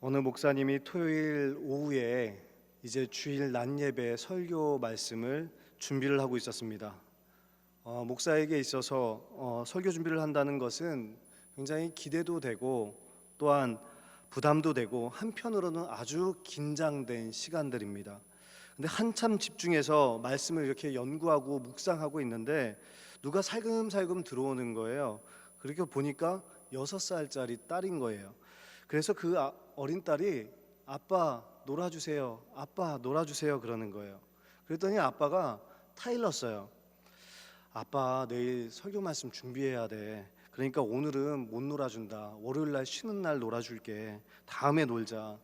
어느 목사님이 토요일 오후에 이제 주일 낮 예배 설교 말씀을 준비를 하고 있었습니다. 어, 목사에게 있어서 어, 설교 준비를 한다는 것은 굉장히 기대도 되고 또한 부담도 되고 한편으로는 아주 긴장된 시간들입니다. 근데 한참 집중해서 말씀을 이렇게 연구하고 묵상하고 있는데 누가 살금살금 들어오는 거예요. 그렇게 보니까 여섯 살짜리 딸인 거예요. 그래서 그 아- 어린 딸이 아빠 놀아주세요. 아빠 놀아주세요. 그러는 거예요. 그랬더니 아빠가 타일렀어요. 아빠 내일 설교 말씀 준비해야 돼. 그러니까 오늘은 못 놀아준다. 월요일 날 쉬는 날 놀아줄게. 다음에 놀자.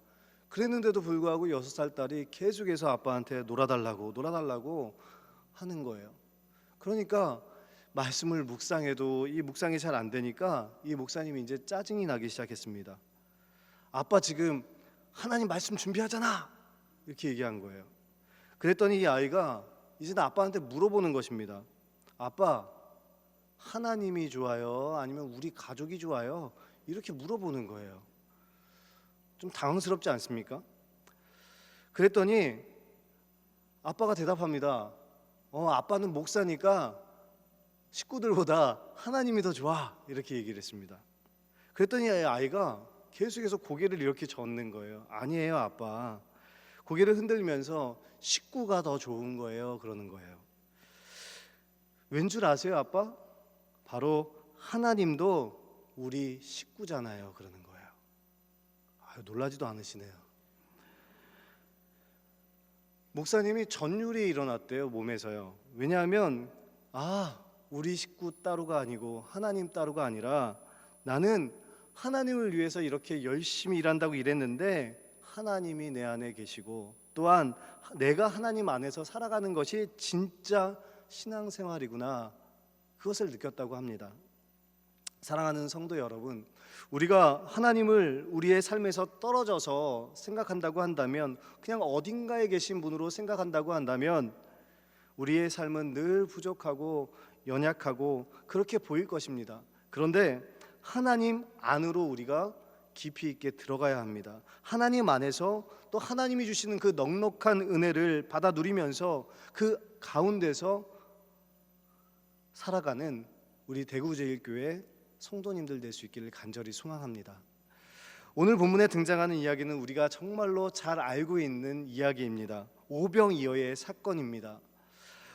그랬는데도 불구하고 여섯 살 딸이 계속해서 아빠한테 놀아달라고 놀아달라고 하는 거예요. 그러니까 말씀을 묵상해도 이 묵상이 잘 안 되니까 이 목사님이 이제 짜증이 나기 시작했습니다. 아빠 지금 하나님 말씀 준비하잖아. 이렇게 얘기한 거예요. 그랬더니 이 아이가 이제 아빠한테 물어보는 것입니다. 아빠, 하나님이 좋아요? 아니면 우리 가족이 좋아요? 이렇게 물어보는 거예요. 좀 당황스럽지 않습니까? 그랬더니 아빠가 대답합니다. 어, 아빠는 목사니까 식구들보다 하나님이 더 좋아. 이렇게 얘기를 했습니다. 그랬더니 아이가 계속해서 고개를 이렇게 젓는 거예요. 아니에요, 아빠. 고개를 흔들면서 식구가 더 좋은 거예요. 그러는 거예요. 왠 줄 아세요, 아빠? 바로 하나님도 우리 식구잖아요. 그러는 거예요. 아유, 놀라지도 않으시네요. 목사님이 전율이 일어났대요, 몸에서요. 왜냐하면 아, 우리 식구 따로가 아니고 하나님 따로가 아니라 나는 하나님을 위해서 이렇게 열심히 일한다고 일했는데 하나님이 내 안에 계시고 또한 내가 하나님 안에서 살아가는 것이 진짜 신앙생활이구나 그것을 느꼈다고 합니다. 사랑하는 성도 여러분, 우리가 하나님을 우리의 삶에서 떨어져서 생각한다고 한다면 그냥 어딘가에 계신 분으로 생각한다고 한다면 우리의 삶은 늘 부족하고 연약하고 그렇게 보일 것입니다. 그런데 하나님 안으로 우리가 깊이 있게 들어가야 합니다. 하나님 안에서 또 하나님이 주시는 그 넉넉한 은혜를 받아 누리면서 그 가운데서 살아가는 우리 대구제일교회 성도님들 될 수 있기를 간절히 소망합니다. 오늘 본문에 등장하는 이야기는 우리가 정말로 잘 알고 있는 이야기입니다. 오병이어의 사건입니다.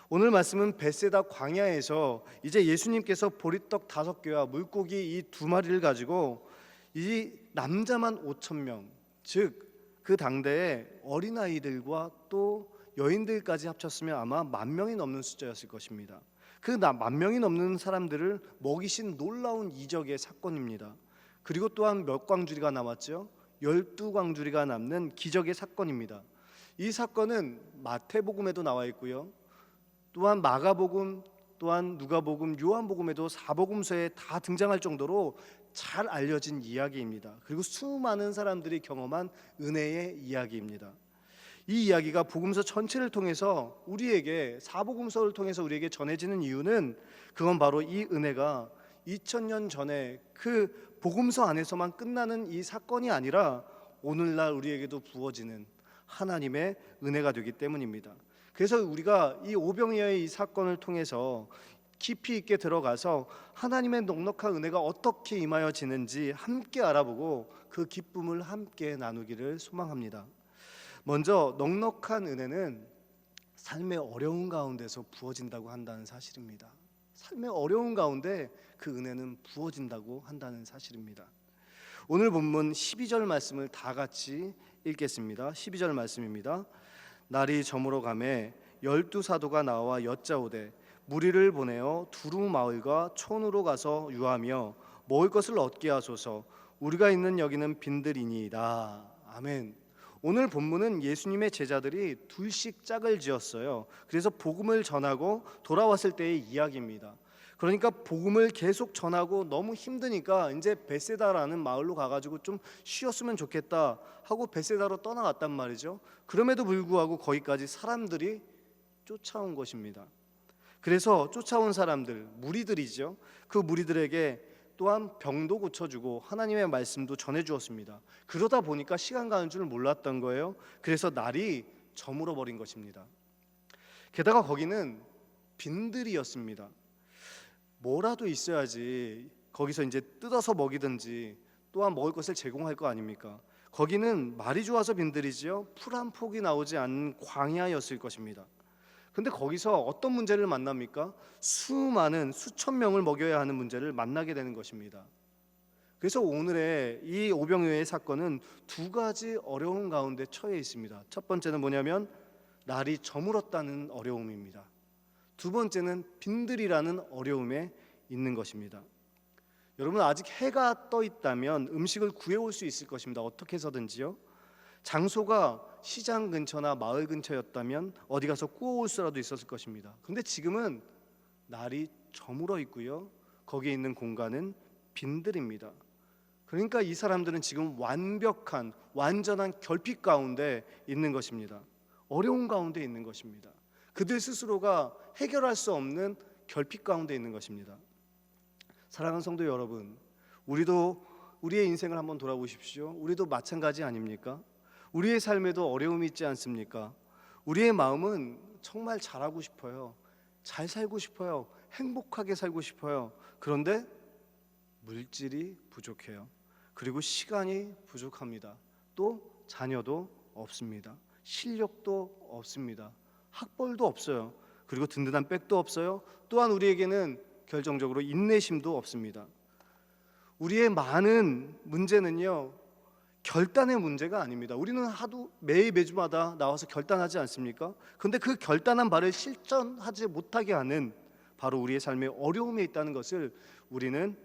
오늘 말씀은 베세다 광야에서 이제 예수님께서 보리떡 다섯 개와 물고기 이 두 마리를 가지고 이 남자만 5천 명, 즉 그 당대에 어린 아이들과 또 여인들까지 합쳤으면 아마 만 명이 넘는 숫자였을 것입니다. 그 만 명이 넘는 사람들을 먹이신 놀라운 이적의 사건입니다. 그리고 또한 몇 광주리가 남았죠? 열두 광주리가 남는 기적의 사건입니다. 이 사건은 마태복음에도 나와 있고요. 또한 마가복음, 또한 누가복음, 요한복음에도 사복음서에 다 등장할 정도로 잘 알려진 이야기입니다. 그리고 수많은 사람들이 경험한 은혜의 이야기입니다. 이 이야기가 복음서 전체를 통해서 우리에게 사복음서를 통해서 우리에게 전해지는 이유는 그건 바로 이 은혜가 2000년 전에 그 복음서 안에서만 끝나는 이 사건이 아니라 오늘날 우리에게도 부어지는 하나님의 은혜가 되기 때문입니다. 그래서 우리가 이 오병이어의 이 사건을 통해서 깊이 있게 들어가서 하나님의 넉넉한 은혜가 어떻게 임하여지는지 함께 알아보고 그 기쁨을 함께 나누기를 소망합니다. 먼저 넉넉한 은혜는 삶의 어려운 가운데서 부어진다고 한다는 사실입니다. 삶의 어려운 가운데 그 은혜는 부어진다고 한다는 사실입니다. 오늘 본문 12절 말씀을 다 같이 읽겠습니다. 12절 말씀입니다. 날이 저물어 가매 열두 사도가 나와 여짜오되 무리를 보내어 두루 마을과 촌으로 가서 유하며 먹을 것을 얻게 하소서 우리가 있는 여기는 빈들이니이다. 아멘. 오늘 본문은 예수님의 제자들이 둘씩 짝을 지었어요. 그래서 복음을 전하고 돌아왔을 때의 이야기입니다. 그러니까 복음을 계속 전하고 너무 힘드니까 이제 베세다라는 마을로 가가지고 좀 쉬었으면 좋겠다 하고 베세다로 떠나갔단 말이죠. 그럼에도 불구하고 거기까지 사람들이 쫓아온 것입니다. 그래서 쫓아온 사람들 무리들이죠. 그 무리들에게 또한 병도 고쳐주고 하나님의 말씀도 전해주었습니다. 그러다 보니까 시간 가는 줄 몰랐던 거예요. 그래서 날이 저물어 버린 것입니다. 게다가 거기는 빈들이었습니다. 뭐라도 있어야지 거기서 이제 뜯어서 먹이든지 또한 먹을 것을 제공할 거 아닙니까? 거기는 말이 좋아서 빈들이지요. 풀 한 폭이 나오지 않는 광야였을 것입니다. 근데 거기서 어떤 문제를 만납니까? 수많은 수천 명을 먹여야 하는 문제를 만나게 되는 것입니다. 그래서 오늘의 이 오병이어의 사건은 두 가지 어려운 가운데 처해 있습니다. 첫 번째는 뭐냐면 날이 저물었다는 어려움입니다. 두 번째는 빈들이라는 어려움에 있는 것입니다. 여러분 아직 해가 떠 있다면 음식을 구해올 수 있을 것입니다. 어떻게 해서든지요. 장소가 시장 근처나 마을 근처였다면 어디 가서 구워올 수라도 있었을 것입니다. 근데 지금은 날이 저물어 있고요. 거기에 있는 공간은 빈들입니다. 그러니까 이 사람들은 지금 완벽한 완전한 결핍 가운데 있는 것입니다. 어려운 가운데 있는 것입니다. 그들 스스로가 해결할 수 없는 결핍 가운데 있는 것입니다. 사랑하는 성도 여러분, 우리도 우리의 인생을 한번 돌아보십시오. 우리도 마찬가지 아닙니까? 우리의 삶에도 어려움이 있지 않습니까? 우리의 마음은 정말 잘하고 싶어요. 잘 살고 싶어요. 행복하게 살고 싶어요. 그런데 물질이 부족해요. 그리고 시간이 부족합니다. 또 자녀도 없습니다. 실력도 없습니다. 학벌도 없어요. 그리고 든든한 백도 없어요. 또한 우리에게는 결정적으로 인내심도 없습니다. 우리의 많은 문제는요. 결단의 문제가 아닙니다. 우리는 하도 매일 매주마다 나와서 결단하지 않습니까? 근데 그 결단한 바를 실천하지 못하게 하는 바로 우리의 삶의 어려움에 있다는 것을 우리는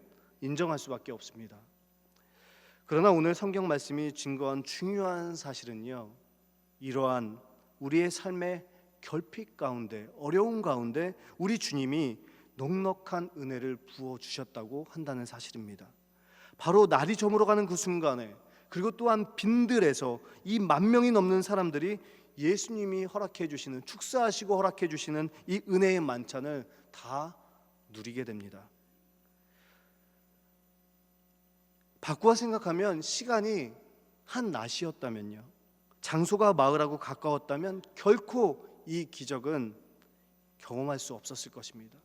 인정할 수밖에 없습니다. 그러나 오늘 성경 말씀이 증거한 중요한 사실은요. 이러한 우리의 삶의 결핍 가운데 어려운 가운데 우리 주님이 넉넉한 은혜를 부어 주셨다고 한다는 사실입니다. 바로 날이 저물어가는 그 순간에 그리고 또한 빈들에서 이 만 명이 넘는 사람들이 예수님이 허락해 주시는 축사하시고 허락해 주시는 이 은혜의 만찬을 다 누리게 됩니다. 바꾸어 생각하면 시간이 한 낮이었다면요. 장소가 마을하고 가까웠다면 결코 이 기적은 경험할 수 없었을 것입니다.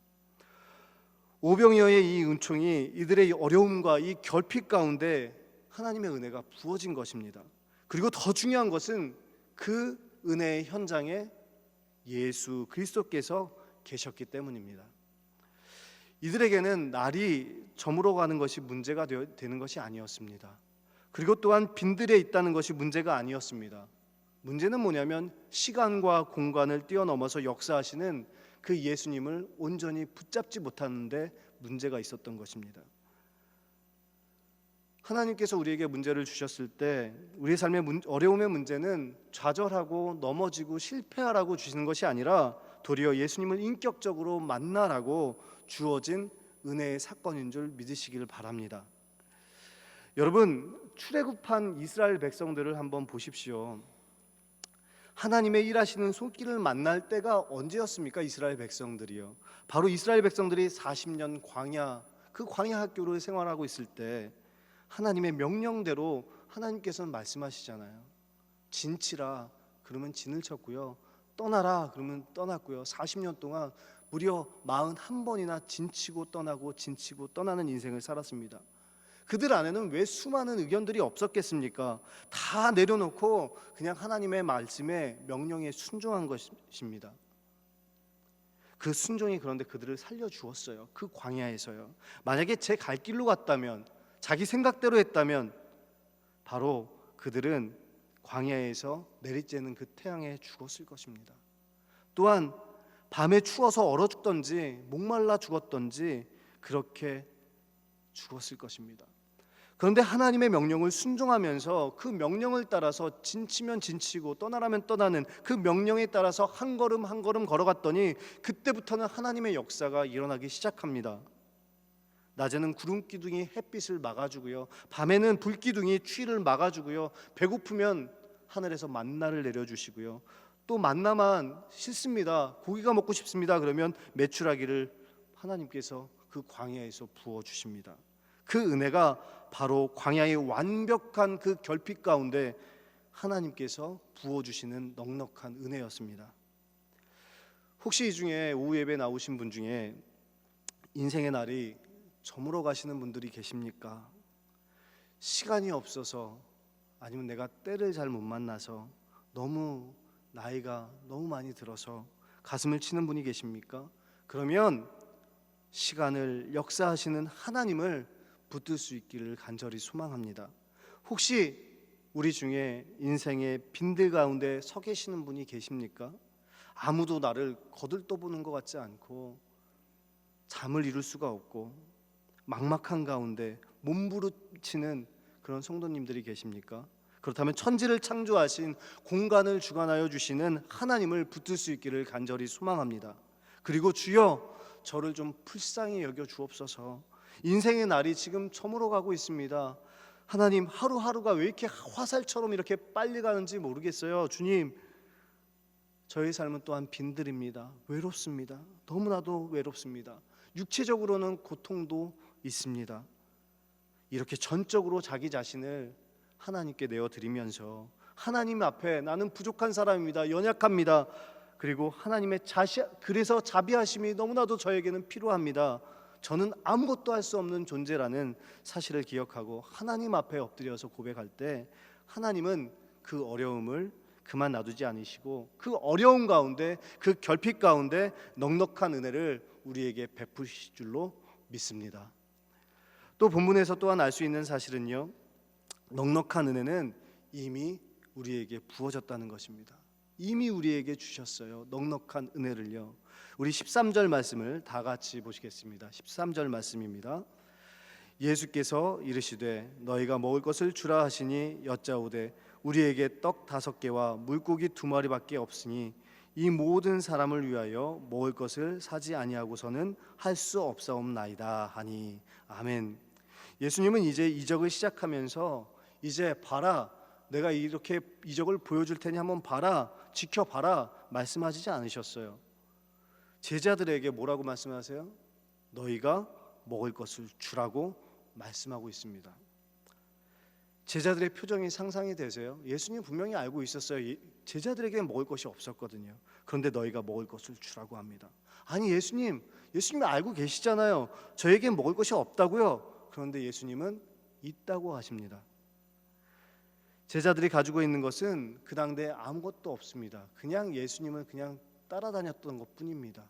오병이어의 이 은총이 이들의 어려움과 이 결핍 가운데 하나님의 은혜가 부어진 것입니다. 그리고 더 중요한 것은 그 은혜의 현장에 예수 그리스도께서 계셨기 때문입니다. 이들에게는 날이 저물어 가는 것이 문제가 되는 것이 아니었습니다. 그리고 또한 빈들에 있다는 것이 문제가 아니었습니다. 문제는 뭐냐면 시간과 공간을 뛰어넘어서 역사하시는 그 예수님을 온전히 붙잡지 못하는데 문제가 있었던 것입니다. 하나님께서 우리에게 문제를 주셨을 때 우리의 삶의 문, 어려움의 문제는 좌절하고 넘어지고 실패하라고 주시는 것이 아니라 도리어 예수님을 인격적으로 만나라고 주어진 은혜의 사건인 줄 믿으시기를 바랍니다. 여러분 출애굽한 이스라엘 백성들을 한번 보십시오. 하나님의 일하시는 손길을 만날 때가 언제였습니까? 이스라엘 백성들이요. 바로 이스라엘 백성들이 40년 광야 그 광야 학교를 생활하고 있을 때 하나님의 명령대로 하나님께서는 말씀하시잖아요. 진치라 그러면 진을 쳤고요. 떠나라 그러면 떠났고요. 40년 동안 무려 41번이나 진치고 떠나고 진치고 떠나는 인생을 살았습니다. 그들 안에는 왜 수많은 의견들이 없었겠습니까? 다 내려놓고 그냥 하나님의 말씀에 명령에 순종한 것입니다. 그 순종이 그런데 그들을 살려 주었어요. 그 광야에서요. 만약에 제 갈 길로 갔다면 자기 생각대로 했다면 바로 그들은 광야에서 내리쬐는 그 태양에 죽었을 것입니다. 또한 밤에 추워서 얼어 죽던지 목말라 죽었던지 그렇게 죽었을 것입니다. 그런데 하나님의 명령을 순종하면서 그 명령을 따라서 진치면 진치고 떠나라면 떠나는 그 명령에 따라서 한 걸음 한 걸음 걸어갔더니 그때부터는 하나님의 역사가 일어나기 시작합니다. 낮에는 구름 기둥이 햇빛을 막아주고요. 밤에는 불 기둥이 추위를 막아주고요. 배고프면 하늘에서 만나를 내려주시고요. 또 만나만 싫습니다. 고기가 먹고 싶습니다. 그러면 메추라기를 하나님께서 그 광야에서 부어 주십니다. 그 은혜가 바로 광야의 완벽한 그 결핍 가운데 하나님께서 부어 주시는 넉넉한 은혜였습니다. 혹시 이 중에 오후 예배 나오신 분 중에 인생의 날이 저물어 가시는 분들이 계십니까? 시간이 없어서 아니면 내가 때를 잘 못 만나서 너무 나이가 너무 많이 들어서 가슴을 치는 분이 계십니까? 그러면 시간을 역사하시는 하나님을 붙들 수 있기를 간절히 소망합니다. 혹시 우리 중에 인생의 빈들 가운데 서 계시는 분이 계십니까? 아무도 나를 거들떠보는 것 같지 않고 잠을 이룰 수가 없고 막막한 가운데 몸부르치는 그런 성도님들이 계십니까? 그렇다면 천지를 창조하신 공간을 주관하여 주시는 하나님을 붙들 수 있기를 간절히 소망합니다. 그리고 주여 저를 좀 불쌍히 여겨 주옵소서. 인생의 날이 지금 저물어 가고 있습니다. 하나님 하루하루가 왜 이렇게 화살처럼 이렇게 빨리 가는지 모르겠어요. 주님 저의 삶은 또한 빈들입니다. 외롭습니다. 너무나도 외롭습니다. 육체적으로는 고통도 있습니다. 이렇게 전적으로 자기 자신을 하나님께 내어 드리면서 하나님 앞에 나는 부족한 사람입니다. 연약합니다. 그리고 하나님의 자시 그래서 자비하심이 너무나도 저에게는 필요합니다. 저는 아무것도 할 수 없는 존재라는 사실을 기억하고 하나님 앞에 엎드려서 고백할 때 하나님은 그 어려움을 그만 놔두지 않으시고 그 어려움 가운데 그 결핍 가운데 넉넉한 은혜를 우리에게 베푸실 줄로 믿습니다. 또 본문에서 또한 알 수 있는 사실은요. 넉넉한 은혜는 이미 우리에게 부어졌다는 것입니다. 이미 우리에게 주셨어요. 넉넉한 은혜를요. 우리 13절 말씀을 다 같이 보시겠습니다. 13절 말씀입니다. 예수께서 이르시되 너희가 먹을 것을 주라 하시니 여짜오되 우리에게 떡 다섯 개와 물고기 두 마리밖에 없으니 이 모든 사람을 위하여 먹을 것을 사지 아니하고서는 할 수 없사옵나이다 하니 아멘. 예수님은 이제 이적을 시작하면서 이제 봐라 내가 이렇게 이적을 보여줄 테니 한번 봐라 지켜봐라 말씀하시지 않으셨어요. 제자들에게 뭐라고 말씀하세요? 너희가 먹을 것을 주라고 말씀하고 있습니다. 제자들의 표정이 상상이 되세요? 예수님 분명히 알고 있었어요. 예- 제자들에게 먹을 것이 없었거든요. 그런데 너희가 먹을 것을 주라고 합니다. 아니 예수님, 예수님이 알고 계시잖아요. 저에게 먹을 것이 없다고요. 그런데 예수님은 있다고 하십니다. 제자들이 가지고 있는 것은 그 당대에 아무것도 없습니다. 그냥 예수님을 그냥 따라다녔던 것 뿐입니다.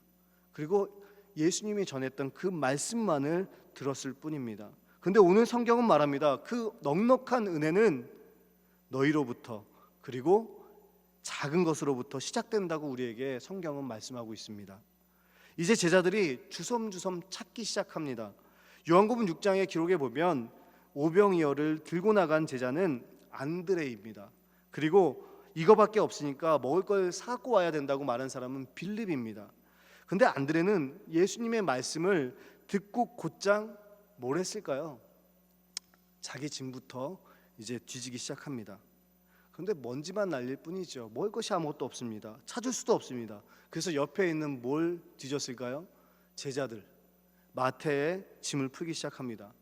그리고 예수님이 전했던 그 말씀만을 들었을 뿐입니다. 근데 오늘 성경은 말합니다. 그 넉넉한 은혜는 너희로부터 그리고 작은 것으로부터 시작된다고 우리에게 성경은 말씀하고 있습니다. 이제 제자들이 주섬주섬 찾기 시작합니다. 요한복음 6장의 기록에 보면 오병이어를 들고 나간 제자는 안드레입니다. 그리고 이거밖에 없으니까 먹을 걸 사고 와야 된다고 말한 사람은 빌립입니다. 근데 안드레는 예수님의 말씀을 듣고 곧장 뭘 했을까요? 자기 짐부터 이제 뒤지기 시작합니다. 그런데 먼지만 날릴 뿐이죠. 먹을 것이 아무것도 없습니다. 찾을 수도 없습니다. 그래서 옆에 있는 뭘 뒤졌을까요? 제자들 마태의 짐을 풀기 시작합니다.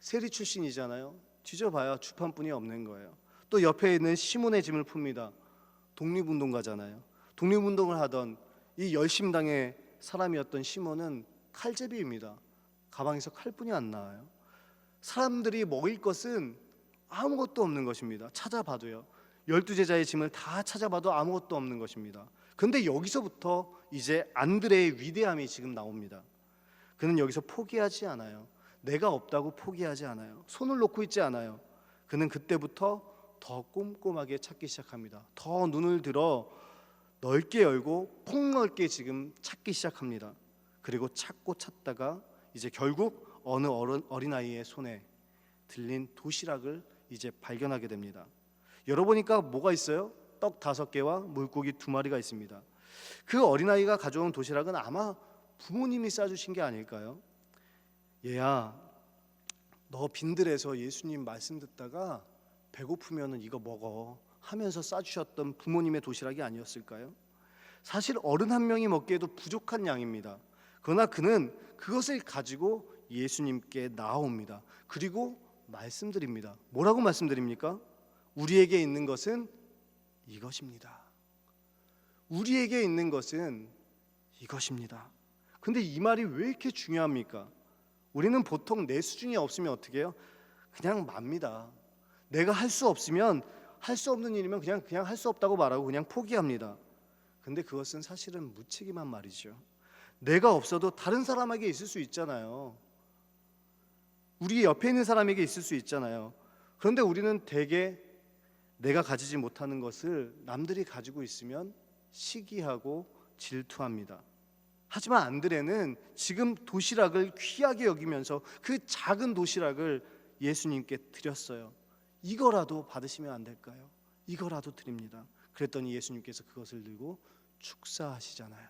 세리 출신이잖아요. 뒤져봐야 주판뿐이 없는 거예요. 또 옆에 있는 시몬의 짐을 풉니다. 독립운동가잖아요. 독립운동을 하던 이 열심당의 사람이었던 시몬은 칼제비입니다. 가방에서 칼뿐이 안 나와요. 사람들이 먹을 것은 아무것도 없는 것입니다. 찾아봐도요. 열두 제자의 짐을 다 찾아봐도 아무것도 없는 것입니다. 근데 여기서부터 이제 안드레의 위대함이 지금 나옵니다. 그는 여기서 포기하지 않아요. 내가 없다고 포기하지 않아요. 손을 놓고 있지 않아요. 그는 그때부터 더 꼼꼼하게 찾기 시작합니다. 더 눈을 들어 넓게 열고 폭넓게 지금 찾기 시작합니다. 그리고 찾고 찾다가 이제 결국 어느 어린아이의 손에 들린 도시락을 이제 발견하게 됩니다. 열어보니까 뭐가 있어요? 떡 다섯 개와 물고기 두 마리가 있습니다. 그 어린아이가 가져온 도시락은 아마 부모님이 싸주신 게 아닐까요? 얘야, 너 빈들에서 예수님 말씀 듣다가 배고프면은 이거 먹어 하면서 싸주셨던 부모님의 도시락이 아니었을까요? 사실 어른 한 명이 먹기에도 부족한 양입니다. 그러나 그는 그것을 가지고 예수님께 나아옵니다. 그리고 말씀드립니다. 뭐라고 말씀드립니까? 우리에게 있는 것은 이것입니다. 우리에게 있는 것은 이것입니다. 근데 이 말이 왜 이렇게 중요합니까? 우리는 보통 내 수준이 없으면 어떻게 해요? 그냥 맙니다. 내가 할 수 없으면 할 수 없는 일이면 그냥 그냥 할 수 없다고 말하고 그냥 포기합니다. 근데 그것은 사실은 무책임한 말이죠. 내가 없어도 다른 사람에게 있을 수 있잖아요. 우리 옆에 있는 사람에게 있을 수 있잖아요. 그런데 우리는 대개 내가 가지지 못하는 것을 남들이 가지고 있으면 시기하고 질투합니다. 하지만 안드레는 지금 도시락을 귀하게 여기면서 그 작은 도시락을 예수님께 드렸어요. 이거라도 받으시면 안 될까요? 이거라도 드립니다. 그랬더니 예수님께서 그것을 들고 축사하시잖아요.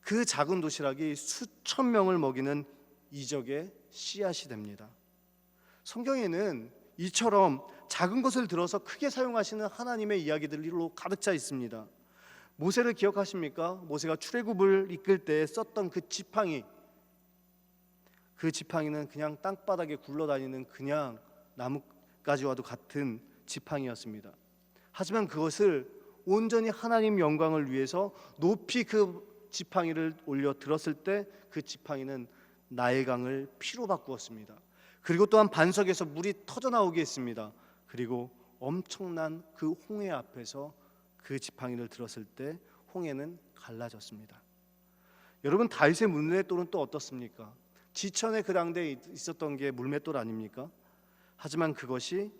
그 작은 도시락이 수천 명을 먹이는 이적의 씨앗이 됩니다. 성경에는 이처럼 작은 것을 들어서 크게 사용하시는 하나님의 이야기들로 가득 차 있습니다. 모세를 기억하십니까? 모세가 출애굽을 이끌 때 썼던 그 지팡이. 그 지팡이는 그냥 땅바닥에 굴러다니는 그냥 나뭇가지와도 같은 지팡이였습니다. 하지만 그것을 온전히 하나님 영광을 위해서 높이 그 지팡이를 올려 들었을 때 그 지팡이는 나의 강을 피로 바꾸었습니다. 그리고 또한 반석에서 물이 터져 나오게 했습니다. 그리고 엄청난 그 홍해 앞에서 그 지팡이를 들었을 때 홍해는 갈라졌습니다. 여러분 다윗의 물맷돌은 또 어떻습니까? 지천의 그 당대에 있었던 게 물맷돌 아닙니까? 하지만 그것이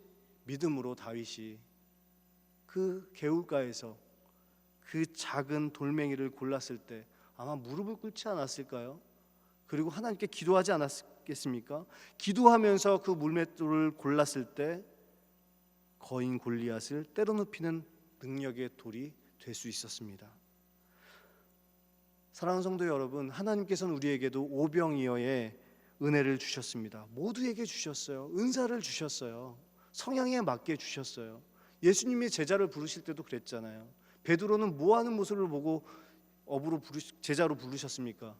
믿음으로 다윗이 그 개울가에서 그 작은 돌멩이를 골랐을 때 아마 무릎을 꿇지 않았을까요? 그리고 하나님께 기도하지 않았겠습니까? 기도하면서 그 물맷돌을 골랐을 때 거인 골리앗을 때려 눕히는 능력의 돌이 될 수 있었습니다. 사랑하는 성도 여러분, 하나님께서는 우리에게도 오병이어의 은혜를 주셨습니다. 모두에게 주셨어요. 은사를 주셨어요. 성향에 맞게 주셨어요. 예수님이 제자를 부르실 때도 그랬잖아요. 베드로는 뭐 하는 모습을 보고 업으로 부르 제자로 부르셨습니까?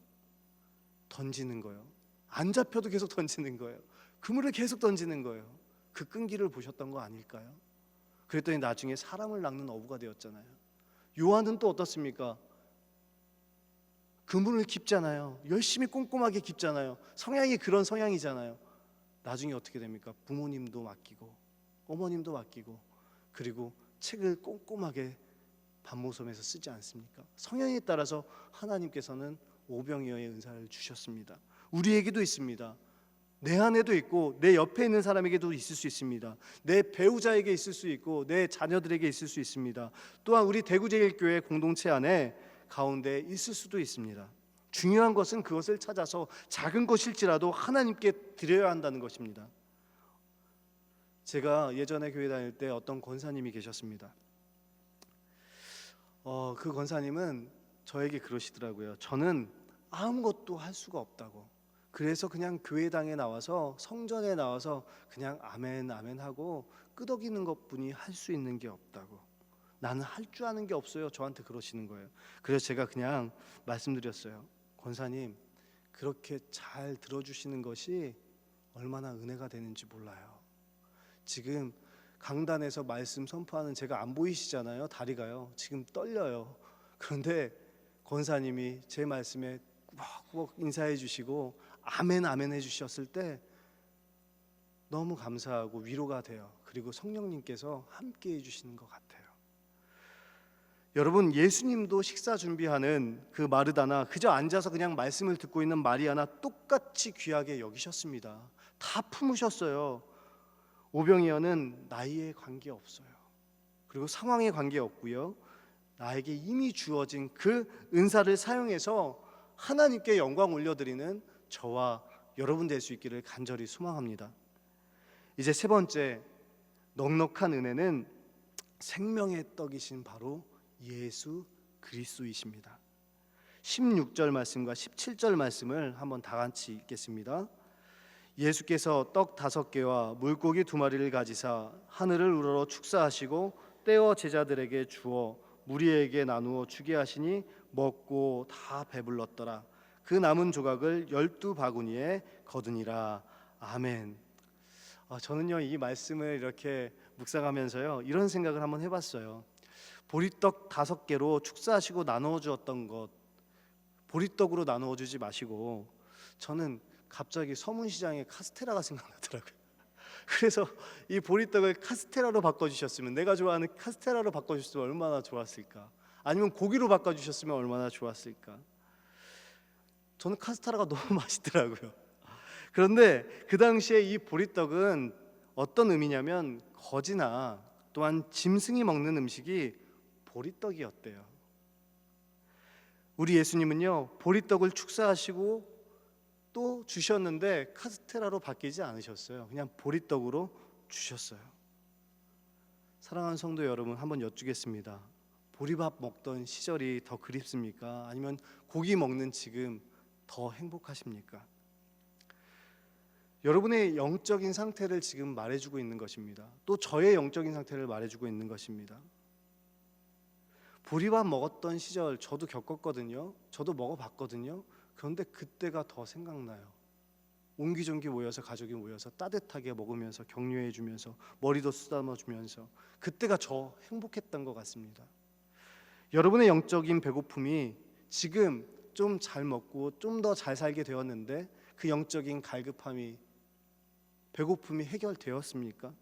던지는 거요. 안 잡혀도 계속 던지는 거예요. 그물을 계속 던지는 거예요. 그 끈기를 보셨던 거 아닐까요? 그랬더니 나중에 사람을 낚는 어부가 되었잖아요. 요한은 또 어떻습니까? 그물을 깊잖아요. 열심히 꼼꼼하게 깊잖아요. 성향이 그런 성향이잖아요. 나중에 어떻게 됩니까? 부모님도 맡기고 어머님도 맡기고 그리고 책을 꼼꼼하게 반모섬에서 쓰지 않습니까? 성향에 따라서 하나님께서는 오병이어의 은사를 주셨습니다. 우리에게도 있습니다. 내 안에도 있고 내 옆에 있는 사람에게도 있을 수 있습니다. 내 배우자에게 있을 수 있고 내 자녀들에게 있을 수 있습니다. 또한 우리 대구제일교회 공동체 안에 가운데 있을 수도 있습니다. 중요한 것은 그것을 찾아서 작은 것일지라도 하나님께 드려야 한다는 것입니다. 제가 예전에 교회 다닐 때 어떤 권사님이 계셨습니다. 어, 그 권사님은 저에게 그러시더라고요. 저는 아무것도 할 수가 없다고. 그래서 그냥 교회당에 나와서 성전에 나와서 그냥 아멘 아멘 하고 끄덕이는 것뿐이 할 수 있는 게 없다고. 나는 할 줄 아는 게 없어요. 저한테 그러시는 거예요. 그래서 제가 그냥 말씀드렸어요. 권사님 그렇게 잘 들어주시는 것이 얼마나 은혜가 되는지 몰라요. 지금 강단에서 말씀 선포하는 제가 안 보이시잖아요. 다리가요. 지금 떨려요. 그런데 권사님이 제 말씀에 꾸벅꾸벅 인사해 주시고 아멘 아멘 해 주셨을 때 너무 감사하고 위로가 돼요. 그리고 성령님께서 함께 해 주시는 것 같아요. 여러분 예수님도 식사 준비하는 그 마르다나 그저 앉아서 그냥 말씀을 듣고 있는 마리아나 똑같이 귀하게 여기셨습니다. 다 품으셨어요. 오병이어는 나이에 관계 없어요. 그리고 상황에 관계 없고요. 나에게 이미 주어진 그 은사를 사용해서 하나님께 영광 올려드리는 저와 여러분 될 수 있기를 간절히 소망합니다. 이제 세 번째 넉넉한 은혜는 생명의 떡이신 바로 예수 그리스도이십니다. 16절 말씀과 17절 말씀을 한번 다 같이 읽겠습니다. 예수께서 떡 다섯 개와 물고기 두 마리를 가지사 하늘을 우러러 축사하시고 떼어 제자들에게 주어 무리에게 나누어 주게 하시니 먹고 다 배불렀더라. 그 남은 조각을 열두 바구니에 거두니라. 아멘. 아, 저는요 이 말씀을 이렇게 묵상하면서요 이런 생각을 한번 해봤어요. 보리떡 다섯 개로 축사하시고 나누어 주었던 것 보리떡으로 나누어 주지 마시고 저는 갑자기 서문시장의 카스테라가 생각나더라고요. 그래서 이 보리떡을 카스테라로 바꿔주셨으면 내가 좋아하는 카스테라로 바꿔주셨으면 얼마나 좋았을까? 아니면 고기로 바꿔주셨으면 얼마나 좋았을까? 저는 카스테라가 너무 맛있더라고요. 그런데 그 당시에 이 보리떡은 어떤 의미냐면 거지나 또한 짐승이 먹는 음식이 보리떡이었대요. 우리 예수님은요 보리떡을 축사하시고 또 주셨는데 카스테라로 바뀌지 않으셨어요. 그냥 보리떡으로 주셨어요. 사랑하는 성도 여러분 한번 여쭈겠습니다. 보리밥 먹던 시절이 더 그립습니까? 아니면 고기 먹는 지금 더 행복하십니까? 여러분의 영적인 상태를 지금 말해주고 있는 것입니다. 또 저의 영적인 상태를 말해주고 있는 것입니다. 보리밥 먹었던 시절 저도 겪었거든요. 저도 먹어봤거든요. 그런데 그때가 더 생각나요. 옹기종기 모여서 가족이 모여서 따뜻하게 먹으면서 격려해 주면서 머리도 쓰다듬어 주면서 그때가 저 행복했던 것 같습니다. 여러분의 영적인 배고픔이 지금 좀 잘 먹고 좀 더 잘 살게 되었는데 그 영적인 갈급함이 배고픔이 해결되었습니까?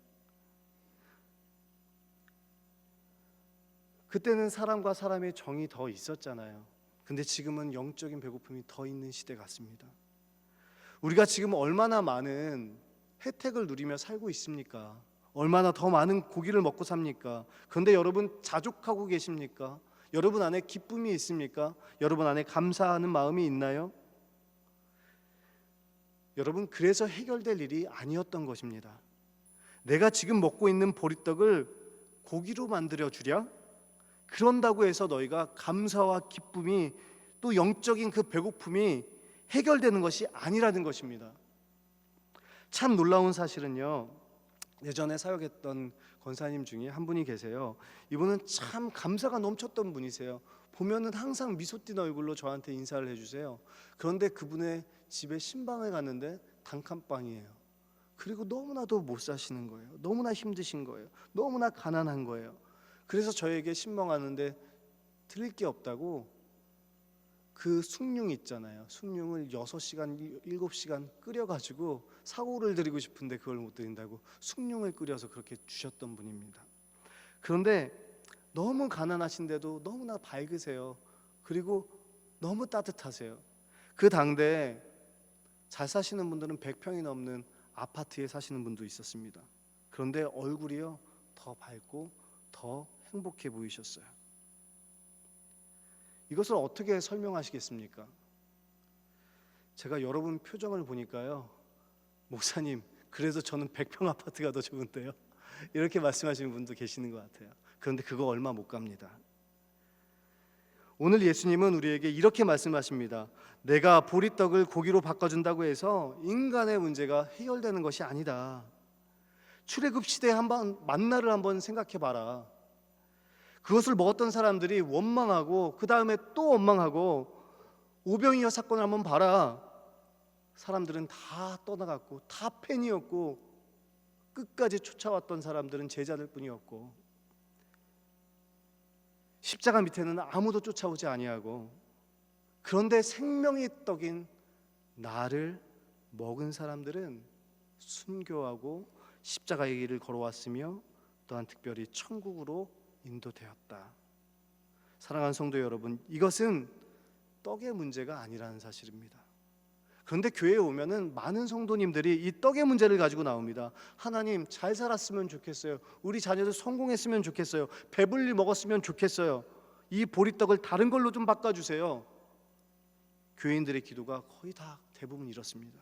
그때는 사람과 사람의 정이 더 있었잖아요. 근데 지금은 영적인 배고픔이 더 있는 시대 같습니다. 우리가 지금 얼마나 많은 혜택을 누리며 살고 있습니까? 얼마나 더 많은 고기를 먹고 삽니까? 그런데 여러분 자족하고 계십니까? 여러분 안에 기쁨이 있습니까? 여러분 안에 감사하는 마음이 있나요? 여러분 그래서 해결될 일이 아니었던 것입니다. 내가 지금 먹고 있는 보리떡을 고기로 만들어 주랴? 그런다고 해서 너희가 감사와 기쁨이 또 영적인 그 배고픔이 해결되는 것이 아니라는 것입니다. 참 놀라운 사실은요. 예전에 사역했던 권사님 중에 한 분이 계세요. 이분은 참 감사가 넘쳤던 분이세요. 보면은 항상 미소 띈 얼굴로 저한테 인사를 해주세요. 그런데 그분의 집에 신방에 갔는데 단칸방이에요. 그리고 너무나도 못 사시는 거예요. 너무나 힘드신 거예요. 너무나 가난한 거예요. 그래서 저에게 신방하는데 드릴 게 없다고 그 숭늉 있잖아요. 숭늉을 6시간, 7시간 끓여 가지고 사고를 드리고 싶은데 그걸 못 드린다고 숭늉을 끓여서 그렇게 주셨던 분입니다. 그런데 너무 가난하신데도 너무나 밝으세요. 그리고 너무 따뜻하세요. 그 당대 잘 사시는 분들은 100평이 넘는 아파트에 사시는 분도 있었습니다. 그런데 얼굴이요 더 밝고 더 행복해 보이셨어요. 이것을 어떻게 설명하시겠습니까? 제가 여러분 표정을 보니까요. 목사님, 그래서 저는 100평 아파트가 더 좋은데요. 이렇게 말씀하시는 분도 계시는 것 같아요. 그런데 그거 얼마 못 갑니다. 오늘 예수님은 우리에게 이렇게 말씀하십니다. 내가 보리떡을 고기로 바꿔준다고 해서 인간의 문제가 해결되는 것이 아니다. 출애굽 시대 한번 만나를 한번 생각해 봐라. 그것을 먹었던 사람들이 원망하고 그 다음에 또 원망하고 오병이어 사건을 한번 봐라. 사람들은 다 떠나갔고 다 팬이었고 끝까지 쫓아왔던 사람들은 제자들 뿐이었고 십자가 밑에는 아무도 쫓아오지 아니하고 그런데 생명의 떡인 나를 먹은 사람들은 순교하고 십자가의 길을 걸어왔으며 또한 특별히 천국으로 인도되었다. 사랑하는 성도 여러분, 이것은 떡의 문제가 아니라는 사실입니다. 그런데 교회에 오면은 많은 성도님들이 이 떡의 문제를 가지고 나옵니다. 하나님 잘 살았으면 좋겠어요. 우리 자녀들 성공했으면 좋겠어요. 배불리 먹었으면 좋겠어요. 이 보리떡을 다른 걸로 좀 바꿔 주세요. 교인들의 기도가 거의 다 대부분 이렇습니다.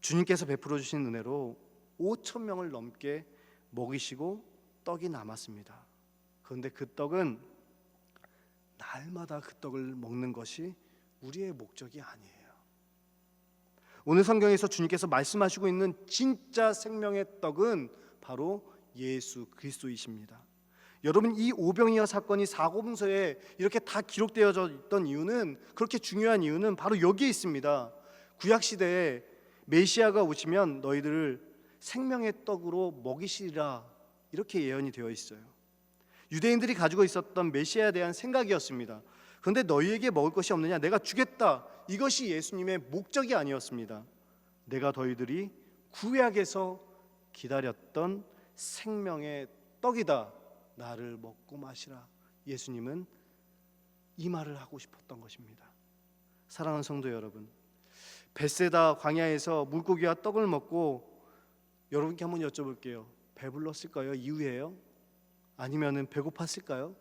주님께서 베풀어 주신 은혜로 5천 명을 넘게 먹이시고 떡이 남았습니다. 그런데 그 떡은 날마다 그 떡을 먹는 것이 우리의 목적이 아니에요. 오늘 성경에서 주님께서 말씀하시고 있는 진짜 생명의 떡은 바로 예수 그리스도이십니다. 여러분 이 오병이어 사건이 사고문서에 이렇게 다 기록되어져 있던 이유는 그렇게 중요한 이유는 바로 여기에 있습니다. 구약 시대에 메시아가 오시면 너희들을 생명의 떡으로 먹이시리라 이렇게 예언이 되어 있어요. 유대인들이 가지고 있었던 메시아에 대한 생각이었습니다. 그런데 너희에게 먹을 것이 없느냐? 내가 주겠다. 이것이 예수님의 목적이 아니었습니다. 내가 너희들이 구약에서 기다렸던 생명의 떡이다. 나를 먹고 마시라. 예수님은 이 말을 하고 싶었던 것입니다. 사랑하는 성도 여러분, 베세다 광야에서 물고기와 떡을 먹고 여러분께 한번 여쭤볼게요. 배불렀을까요? 이후에요? 아니면은 배고팠을까요?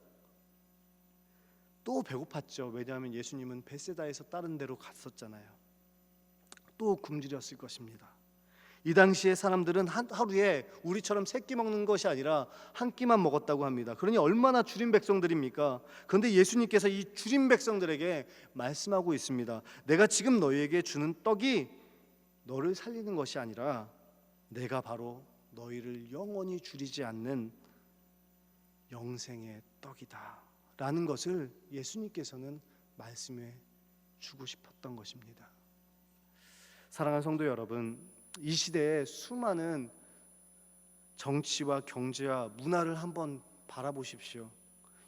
또 배고팠죠. 왜냐하면 예수님은 베세다에서 다른 데로 갔었잖아요. 또 굶주렸을 것입니다. 이 당시에 사람들은 한 하루에 우리처럼 세 끼 먹는 것이 아니라 한 끼만 먹었다고 합니다. 그러니 얼마나 줄인 백성들입니까? 그런데 예수님께서 이 줄인 백성들에게 말씀하고 있습니다. 내가 지금 너희에게 주는 떡이 너를 살리는 것이 아니라 내가 바로 너희를 영원히 줄이지 않는 영생의 떡이다 라는 것을 예수님께서는 말씀해 주고 싶었던 것입니다. 사랑하는 성도 여러분, 이 시대에 수많은 정치와 경제와 문화를 한번 바라보십시오.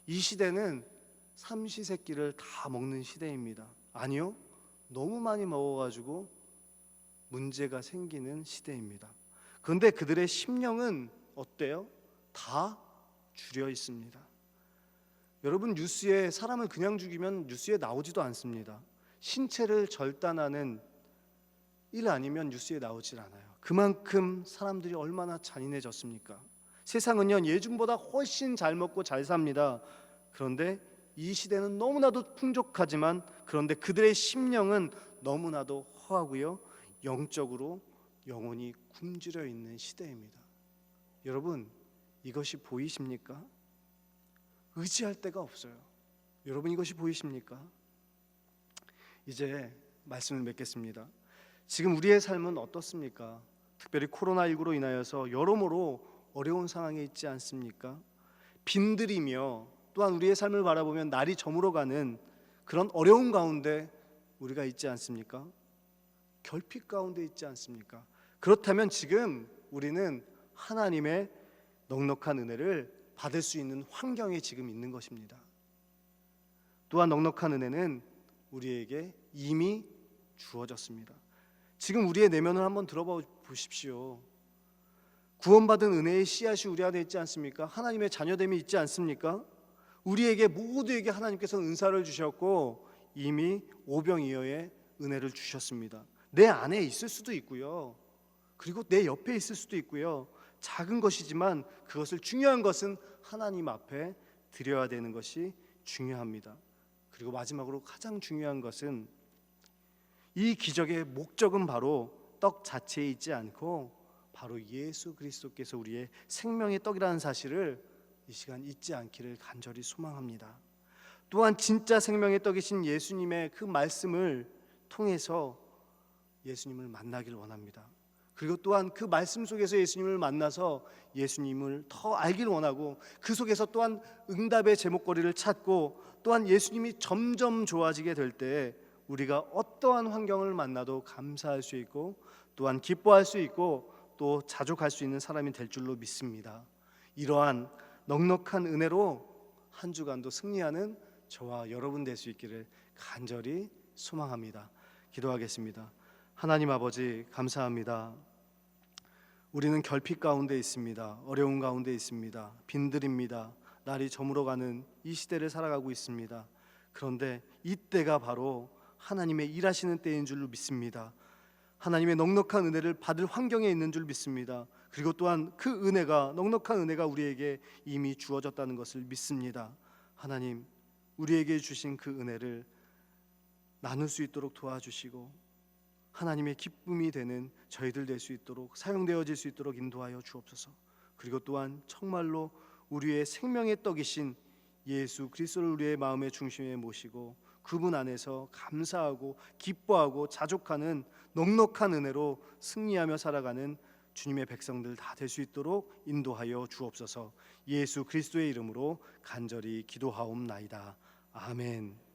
이 시대는 삼시세끼를 다 먹는 시대입니다. 아니요, 너무 많이 먹어가지고 문제가 생기는 시대입니다. 그런데 그들의 심령은 어때요? 다 줄여 있습니다. 여러분 뉴스에 사람을 그냥 죽이면 뉴스에 나오지도 않습니다. 신체를 절단하는 일 아니면 뉴스에 나오질 않아요. 그만큼 사람들이 얼마나 잔인해졌습니까? 세상은요 예중보다 훨씬 잘 먹고 잘 삽니다. 그런데 이 시대는 너무나도 풍족하지만 그런데 그들의 심령은 너무나도 허하고요 영적으로 영혼이 굶주려 있는 시대입니다. 여러분 이것이 보이십니까? 의지할 데가 없어요. 여러분 이것이 보이십니까? 이제 말씀을 맺겠습니다. 지금 우리의 삶은 어떻습니까? 특별히 코로나19로 인하여서 여러모로 어려운 상황에 있지 않습니까? 빈들이며 또한 우리의 삶을 바라보면 날이 저물어가는 그런 어려운 가운데 우리가 있지 않습니까? 결핍 가운데 있지 않습니까? 그렇다면 지금 우리는 하나님의 넉넉한 은혜를 받을 수 있는 환경에 지금 있는 것입니다. 또한 넉넉한 은혜는 우리에게 이미 주어졌습니다. 지금 우리의 내면을 한번 들어봐 보십시오. 구원받은 은혜의 씨앗이 우리 안에 있지 않습니까? 하나님의 자녀됨이 있지 않습니까? 우리에게 모두에게 하나님께서 은사를 주셨고 이미 오병이어의 은혜를 주셨습니다. 내 안에 있을 수도 있고요. 그리고 내 옆에 있을 수도 있고요. 작은 것이지만 그것을 중요한 것은 하나님 앞에 드려야 되는 것이 중요합니다. 그리고 마지막으로 가장 중요한 것은 이 기적의 목적은 바로 떡 자체에 있지 않고 바로 예수 그리스도께서 우리의 생명의 떡이라는 사실을 이 시간 잊지 않기를 간절히 소망합니다. 또한 진짜 생명의 떡이신 예수님의 그 말씀을 통해서 예수님을 만나길 원합니다. 그리고 또한 그 말씀 속에서 예수님을 만나서 예수님을 더 알길 원하고 그 속에서 또한 응답의 제목거리를 찾고 또한 예수님이 점점 좋아지게 될 때 우리가 어떠한 환경을 만나도 감사할 수 있고 또한 기뻐할 수 있고 또 자족할 수 있는 사람이 될 줄로 믿습니다. 이러한 넉넉한 은혜로 한 주간도 승리하는 저와 여러분 될 수 있기를 간절히 소망합니다. 기도하겠습니다. 하나님 아버지 감사합니다. 우리는 결핍 가운데 있습니다. 어려운 가운데 있습니다. 빈들입니다. 날이 저물어가는 이 시대를 살아가고 있습니다. 그런데 이때가 바로 하나님의 일하시는 때인 줄로 믿습니다. 하나님의 넉넉한 은혜를 받을 환경에 있는 줄 믿습니다. 그리고 또한 그 은혜가 넉넉한 은혜가 우리에게 이미 주어졌다는 것을 믿습니다. 하나님, 우리에게 주신 그 은혜를 나눌 수 있도록 도와주시고 하나님의 기쁨이 되는 저희들 될 수 있도록 사용되어질 수 있도록 인도하여 주옵소서. 그리고 또한 정말로 우리의 생명의 떡이신 예수 그리스도를 우리의 마음의 중심에 모시고 그분 안에서 감사하고 기뻐하고 자족하는 넉넉한 은혜로 승리하며 살아가는 주님의 백성들 다 될 수 있도록 인도하여 주옵소서. 예수 그리스도의 이름으로 간절히 기도하옵나이다. 아멘.